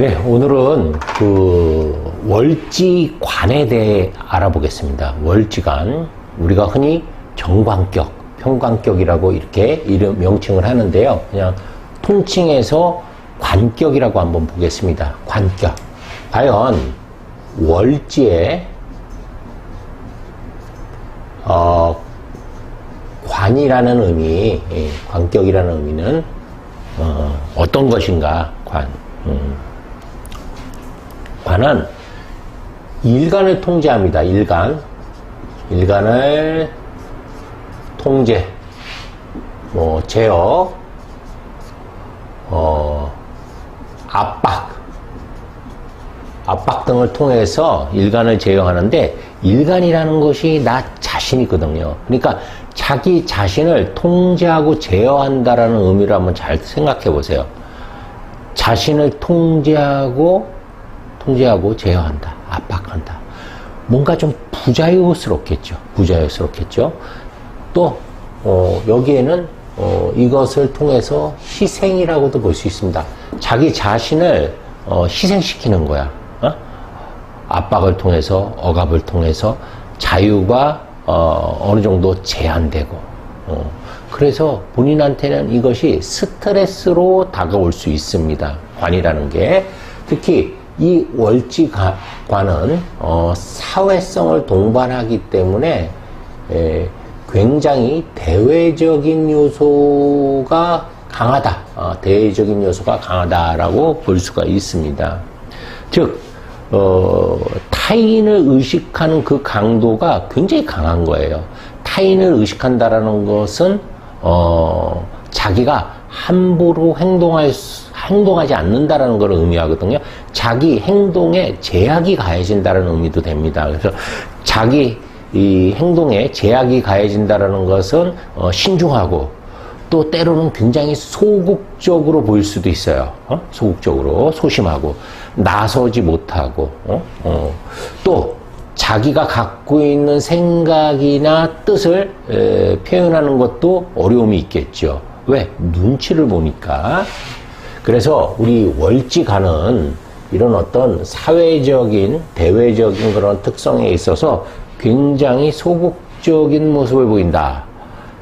네, 오늘은 그 월지관에 대해 알아보겠습니다. 월지관. 우리가 흔히 정관격, 평관격이라고 이렇게 이름, 명칭을 하는데요. 그냥 통칭해서 관격이라고 한번 보겠습니다. 관격. 과연 월지에 어, 관이라는 의미, 예, 관격이라는 의미는 어, 어떤 것인가? 관. 음. 관은 일간을 통제합니다. 일간. 일간을 통제. 뭐, 제어. 어, 압박. 압박 등을 통해서 일간을 제어하는데 일간이라는 것이 나 자신이거든요. 그러니까 자기 자신을 통제하고 제어한다라는 의미를 한번 잘 생각해 보세요. 자신을 통제하고 통제하고 제어한다. 압박한다. 뭔가 좀 부자유스럽겠죠. 부자유스럽겠죠. 또 어, 여기에는 어, 이것을 통해서 희생이라고도 볼 수 있습니다. 자기 자신을 어, 희생시키는 거야. 어? 압박을 통해서 억압을 통해서 자유가 어, 느 정도 제한되고 어, 그래서 본인한테는 이것이 스트레스로 다가올 수 있습니다. 관이라는 게 특히 이 월지관은 어, 사회성을 동반하기 때문에 에, 굉장히 대외적인 요소가 강하다. 어, 대외적인 요소가 강하다라고 볼 수가 있습니다. 즉, 어, 타인을 의식하는 그 강도가 굉장히 강한 거예요. 타인을 의식한다라는 것은 어, 자기가 함부로 행동할 수, 행동하지 않는다라는 걸 의미하거든요. 자기 행동에 제약이 가해진다는 의미도 됩니다. 그래서 자기 이 행동에 제약이 가해진다라는 것은 어, 신중하고 또 때로는 굉장히 소극적으로 보일 수도 있어요. 어? 소극적으로 소심하고 나서지 못하고 어? 어. 또 자기가 갖고 있는 생각이나 뜻을 에, 표현하는 것도 어려움이 있겠죠. 왜? 눈치를 보니까. 그래서 우리 월지가는 이런 어떤 사회적인, 대외적인 그런 특성에 있어서 굉장히 소극적인 모습을 보인다.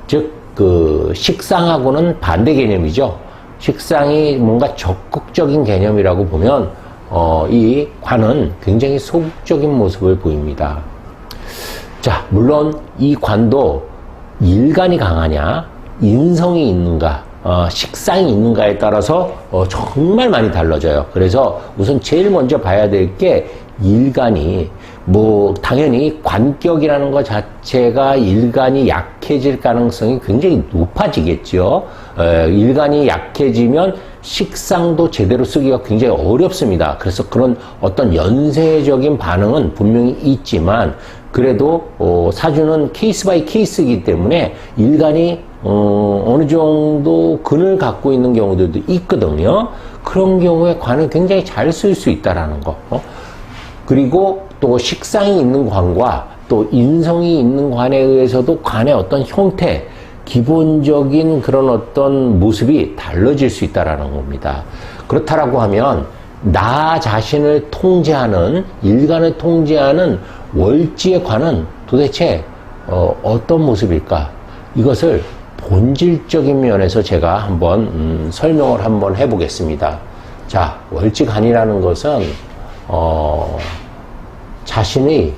즉, 그, 식상하고는 반대 개념이죠. 식상이 뭔가 적극적인 개념이라고 보면, 어, 이 관은 굉장히 소극적인 모습을 보입니다. 자, 물론 이 관도 일간이 강하냐, 인성이 있는가, 어, 식상이 있는가에 따라서 어, 정말 많이 달라져요. 그래서 우선 제일 먼저 봐야 될 게 일간이 뭐 당연히 관격이라는 것 자체가 일간이 약해질 가능성이 굉장히 높아지겠죠. 에, 일간이 약해지면 식상도 제대로 쓰기가 굉장히 어렵습니다. 그래서 그런 어떤 연쇄적인 반응은 분명히 있지만 그래도 어, 사주는 케이스 바이 케이스이기 때문에 일간이 어, 어느 정도 근을 갖고 있는 경우들도 있거든요. 그런 경우에 관을 굉장히 잘 쓸 수 있다라는 거. 어? 그리고 또 식상이 있는 관과 또 인성이 있는 관에 의해서도 관의 어떤 형태, 기본적인 그런 어떤 모습이 달라질 수 있다라는 겁니다. 그렇다라고 하면 나 자신을 통제하는 일간을 통제하는 월지의 관은 도대체 어, 떤 모습일까? 이것을 본질적인 면에서 제가 한번 음, 설명을 한번 해보겠습니다. 자, 월지관이라는 것은 어, 자신의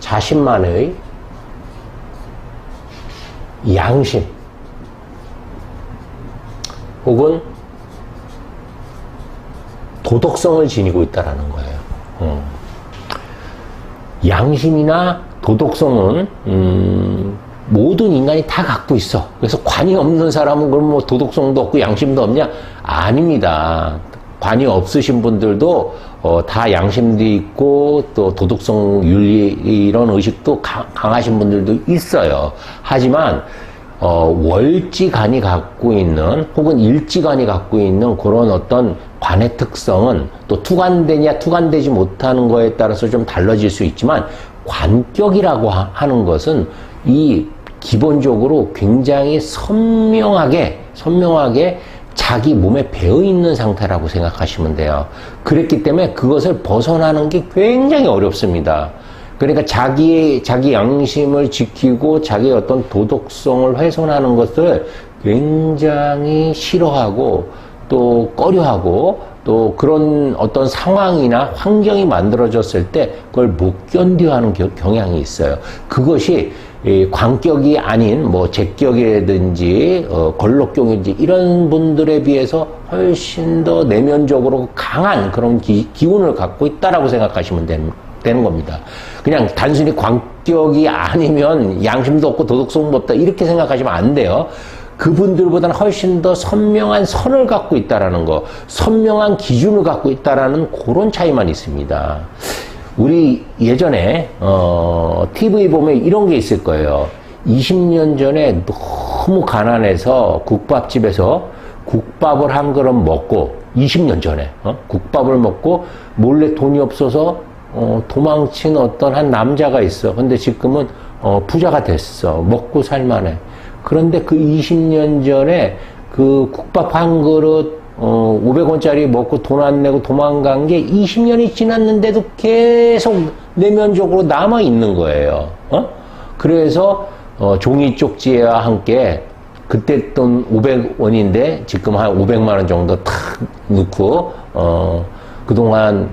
자신만의 양심 혹은 도덕성을 지니고 있다라는 거예요. 어. 양심이나 도덕성은 음, 모든 인간이 다 갖고 있어. 그래서 관이 없는 사람은 그럼 뭐 도덕성도 없고 양심도 없냐? 아닙니다. 관이 없으신 분들도 어, 다 양심도 있고 또 도덕성 윤리 이런 의식도 강, 하신 분들도 있어요. 하지만 어, 월지간이 갖고 있는 혹은 일지간이 갖고 있는 그런 어떤 관의 특성은 또 투관되냐 투관되지 못하는 거에 따라서 좀 달라질 수 있지만 관격이라고 하는 것은 이 기본적으로 굉장히 선명하게 선명하게 자기 몸에 배어 있는 상태라고 생각하시면 돼요. 그랬기 때문에 그것을 벗어나는 게 굉장히 어렵습니다. 그러니까 자기의, 자기 양심을 지키고 자기 어떤 도덕성을 훼손하는 것을 굉장히 싫어하고 또 꺼려하고 또 그런 어떤 상황이나 환경이 만들어졌을 때 그걸 못 견뎌하는 겨- 경향이 있어요. 그것이 이 관격이 아닌 뭐 제격이라든지 어, 걸록경인지 이런 분들에 비해서 훨씬 더 내면적으로 강한 그런 기, 기운을 갖고 있다라고 생각하시면 되는, 되는 겁니다. 그냥 단순히 관격이 아니면 양심도 없고 도덕성도 없다 이렇게 생각하시면 안 돼요. 그분들보다는 훨씬 더 선명한 선을 갖고 있다라는 거, 선명한 기준을 갖고 있다라는 그런 차이만 있습니다. 우리 예전에 어, TV 보면 이런 게 있을 거예요. 20년 전에 너무 가난해서 국밥집에서 국밥을 한 그릇 먹고 20년 전에 어? 국밥을 먹고 몰래 돈이 없어서 어, 도망친 어떤 한 남자가 있어. 근데 지금은 어, 부자가 됐어. 먹고 살만해. 그런데 그 20년 전에 그 국밥 한 그릇 어, 500원짜리 먹고 돈 안 내고 도망간 게 20년이 지났는데도 계속 내면적으로 남아 있는 거예요. 어? 그래서 어, 종이 쪽지와 함께 그때 돈 500원인데 지금 한 500만 원 정도 탁 넣고 어, 그동안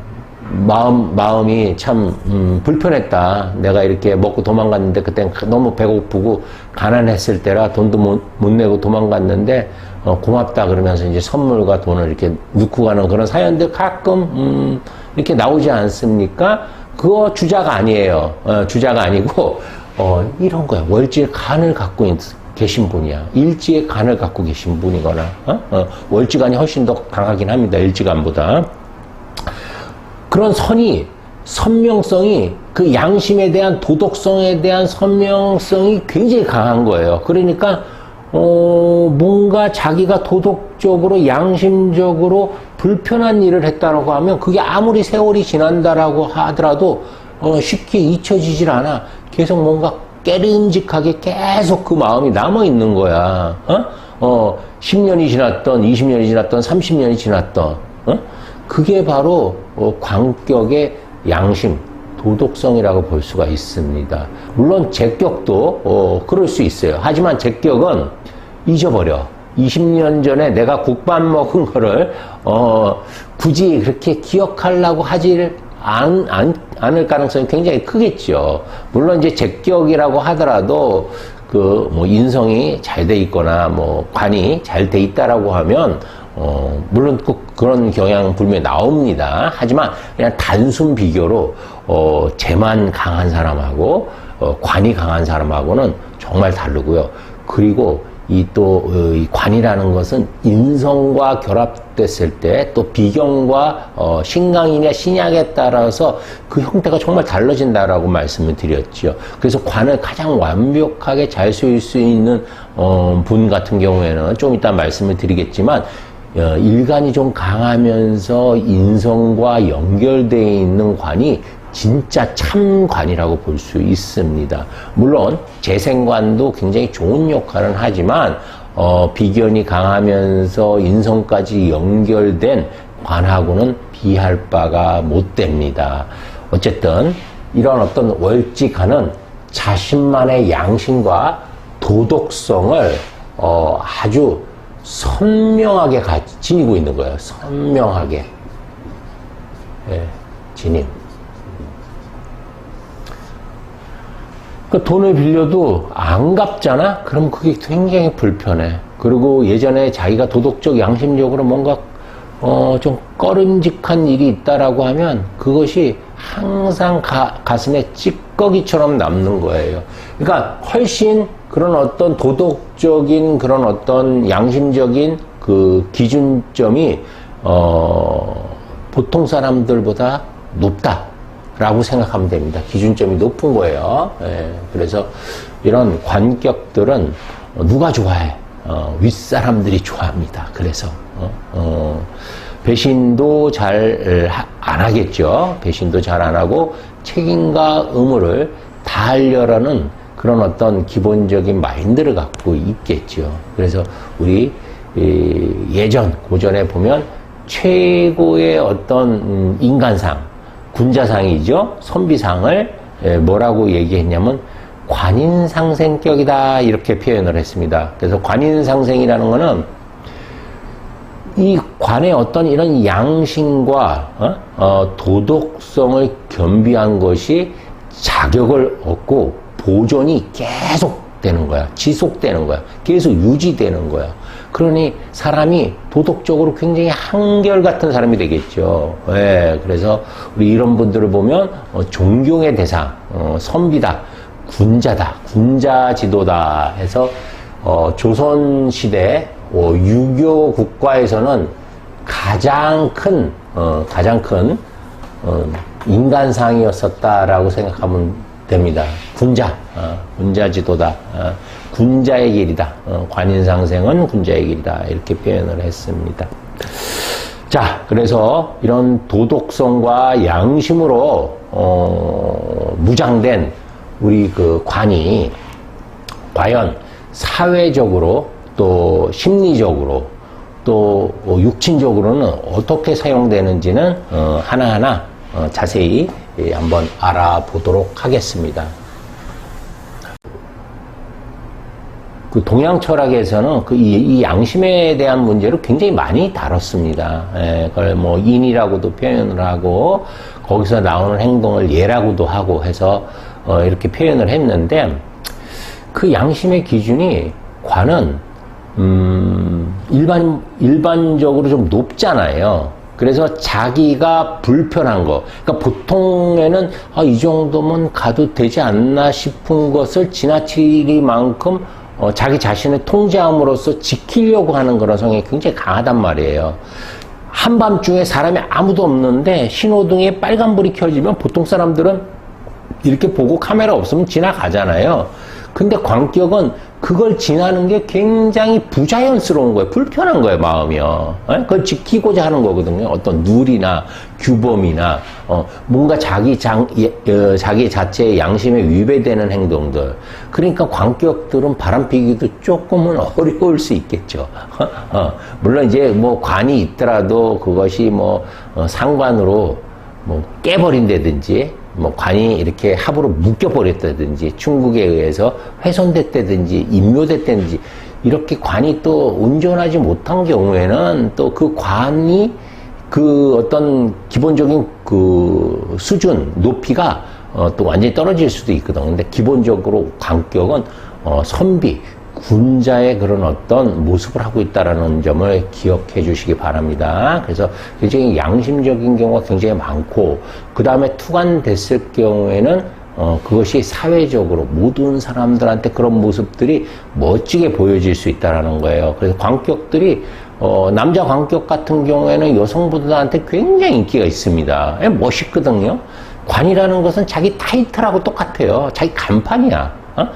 마음 마음이 참 음, 불편했다. 내가 이렇게 먹고 도망갔는데 그땐 너무 배고프고 가난했을 때라 돈도 못, 못 내고 도망갔는데 어, 고맙다 그러면서 이제 선물과 돈을 이렇게 넣고 가는 그런 사연들 가끔 음, 이렇게 나오지 않습니까? 그거 주자가 아니에요. 어, 주자가 아니고 어, 이런 거야. 월질 간을 갖고 있, 계신 분이야. 일지의 간을 갖고 계신 분이거나 어? 어, 월지간이 훨씬 더 강하긴 합니다. 일지간보다. 그런 선이 선명성이 그 양심에 대한 도덕성에 대한 선명성이 굉장히 강한 거예요. 그러니까 어 뭔가 자기가 도덕적으로 양심적으로 불편한 일을 했다라고 하면 그게 아무리 세월이 지난다라고 하더라도 어 쉽게 잊혀지질 않아. 계속 뭔가 깨름직하게 계속 그 마음이 남아 있는 거야. 어? 어 10년이 지났던 20년이 지났던 30년이 지났던 어? 그게 바로 어, 광격의 양심, 도덕성이라고 볼 수가 있습니다. 물론 제격도 어, 그럴 수 있어요. 하지만 제격은 잊어버려. 20년 전에 내가 국밥 먹은 거를 어, 굳이 그렇게 기억하려고 하질 안, 안, 않을 가능성이 굉장히 크겠죠. 물론 이제 제격이라고 하더라도 그 뭐 인성이 잘 돼 있거나 뭐 관이 잘 돼 있다라고 하면 어, 물론 꼭 그런 경향 분명히 나옵니다. 하지만 그냥 단순 비교로 어, 재만 강한 사람하고 어, 관이 강한 사람하고는 정말 다르고요. 그리고 이 또, 어, 이 관이라는 것은 인성과 결합됐을 때 또 비경과 어, 신강이냐 신약에 따라서 그 형태가 정말 달라진다라고 말씀을 드렸죠. 그래서 관을 가장 완벽하게 잘 쓰일 수 있는 어, 분 같은 경우에는 좀 이따 말씀을 드리겠지만 어, 일간이 좀 강하면서 인성과 연결되어 있는 관이 진짜 참관이라고 볼 수 있습니다. 물론 재생관도 굉장히 좋은 역할은 하지만 어, 비견이 강하면서 인성까지 연결된 관하고는 비할 바가 못 됩니다. 어쨌든 이런 어떤 월직하는 자신만의 양심과 도덕성을 어, 아주 선명하게 가, 지니고 있는 거예요. 선명하게. 예, 지님. 그 돈을 빌려도 안 갚잖아? 그럼 그게 굉장히 불편해. 그리고 예전에 자기가 도덕적, 양심적으로 뭔가, 어, 좀 꺼름직한 일이 있다라고 하면 그것이 항상 가, 가슴에 찌꺼기처럼 남는 거예요. 그러니까 훨씬 그런 어떤 도덕적인 그런 어떤 양심적인 그 기준점이, 어, 보통 사람들보다 높다. 라고 생각하면 됩니다. 기준점이 높은 거예요. 예, 그래서 이런 관격들은 누가 좋아해? 어, 윗사람들이 좋아합니다. 그래서 어, 어, 배신도 잘 안 하겠죠. 배신도 잘 안 하고 책임과 의무를 다하려라는 그런 어떤 기본적인 마인드를 갖고 있겠죠. 그래서 우리 이 예전 고전에 보면 최고의 어떤 음, 인간상, 군자상이죠. 선비상을 예, 뭐라고 얘기했냐면 관인상생격이다 이렇게 표현을 했습니다. 그래서 관인상생이라는 거는 이 관의 어떤 이런 양심과 어? 어, 도덕성을 겸비한 것이 자격을 얻고 보존이 계속 되는 거야. 지속되는 거야. 계속 유지되는 거야. 그러니 사람이 도덕적으로 굉장히 한결같은 사람이 되겠죠. 예, 그래서 우리 이런 분들을 보면 어, 존경의 대상, 어, 선비다, 군자다, 군자 지도다 해서 어, 조선시대 어, 유교 국가에서는 가장 큰, 어, 가장 큰 어, 인간상이었었다라고 생각하면 됩니다. 군자, 어, 군자 지도다, 어, 군자의 길이다. 어, 관인상생은 군자의 길이다. 이렇게 표현을 했습니다. 자, 그래서 이런 도덕성과 양심으로 어, 무장된 우리 그 관이 과연 사회적으로 또 심리적으로 또 육친적으로는 어떻게 사용되는지는 어, 하나하나 어, 자세히 예, 한번 알아보도록 하겠습니다. 그 동양 철학에서는 그 이 양심에 대한 문제를 굉장히 많이 다뤘습니다. 예, 그걸 뭐 인이라고도 표현을 하고 거기서 나오는 행동을 예라고도 하고 해서 어, 이렇게 표현을 했는데 그 양심의 기준이 관은 음, 일반 일반적으로 좀 높잖아요. 그래서 자기가 불편한 거, 그러니까 보통에는 아, 이 정도면 가도 되지 않나 싶은 것을 지나치기만큼 어, 자기 자신을 통제함으로써 지키려고 하는 그런 성향이 굉장히 강하단 말이에요. 한밤중에 사람이 아무도 없는데 신호등에 빨간불이 켜지면 보통 사람들은 이렇게 보고 카메라 없으면 지나가잖아요. 근데 광격은 그걸 지나는 게 굉장히 부자연스러운 거예요. 불편한 거예요, 마음이요. 에? 그걸 지키고자 하는 거거든요. 어떤 룰이나 규범이나, 어, 뭔가 자기 장, 예, 어, 자기 자체의 양심에 위배되는 행동들. 그러니까 광격들은 바람 피기도 조금은 어려울 수 있겠죠. 어, 물론 이제 뭐 관이 있더라도 그것이 뭐, 어, 상관으로 뭐 깨버린다든지, 뭐 관이 이렇게 합으로 묶여버렸다든지 중국에 의해서 훼손됐다든지 임묘됐다든지 이렇게 관이 또 온전하지 못한 경우에는 또 그 관이 그 어떤 기본적인 그 수준 높이가 어, 또 완전히 떨어질 수도 있거든. 근데 기본적으로 관격은 어, 선비 군자의 그런 어떤 모습을 하고 있다라는 점을 기억해 주시기 바랍니다. 그래서 굉장히 양심적인 경우가 굉장히 많고, 그 다음에 투관됐을 경우에는 어, 그것이 사회적으로 모든 사람들한테 그런 모습들이 멋지게 보여질 수 있다라는 거예요. 그래서 광격들이 어, 남자 광격 같은 경우에는 여성분들한테 굉장히 인기가 있습니다. 예, 멋있거든요. 관이라는 것은 자기 타이틀하고 똑같아요. 자기 간판이야. 어?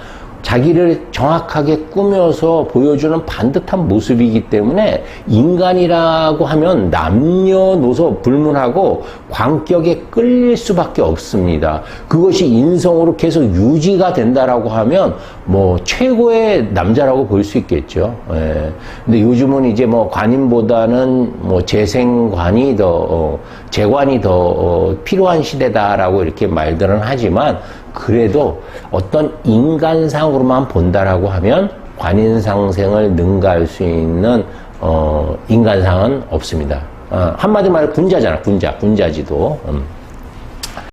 자기를 정확하게 꾸며서 보여주는 반듯한 모습이기 때문에 인간이라고 하면 남녀노소 불문하고 광격에 끌릴 수밖에 없습니다. 그것이 인성으로 계속 유지가 된다라고 하면 뭐 최고의 남자라고 볼 수 있겠죠. 예. 근데 요즘은 이제 뭐 관인보다는 뭐 재생관이 더 어, 재관이 더 어, 필요한 시대다라고 이렇게 말들은 하지만 그래도 어떤 인간상으로만 본다라고 하면 관인상생을 능가할 수 있는 어, 인간상은 없습니다. 어, 한마디 말해 군자잖아, 군자, 군자지도. 음.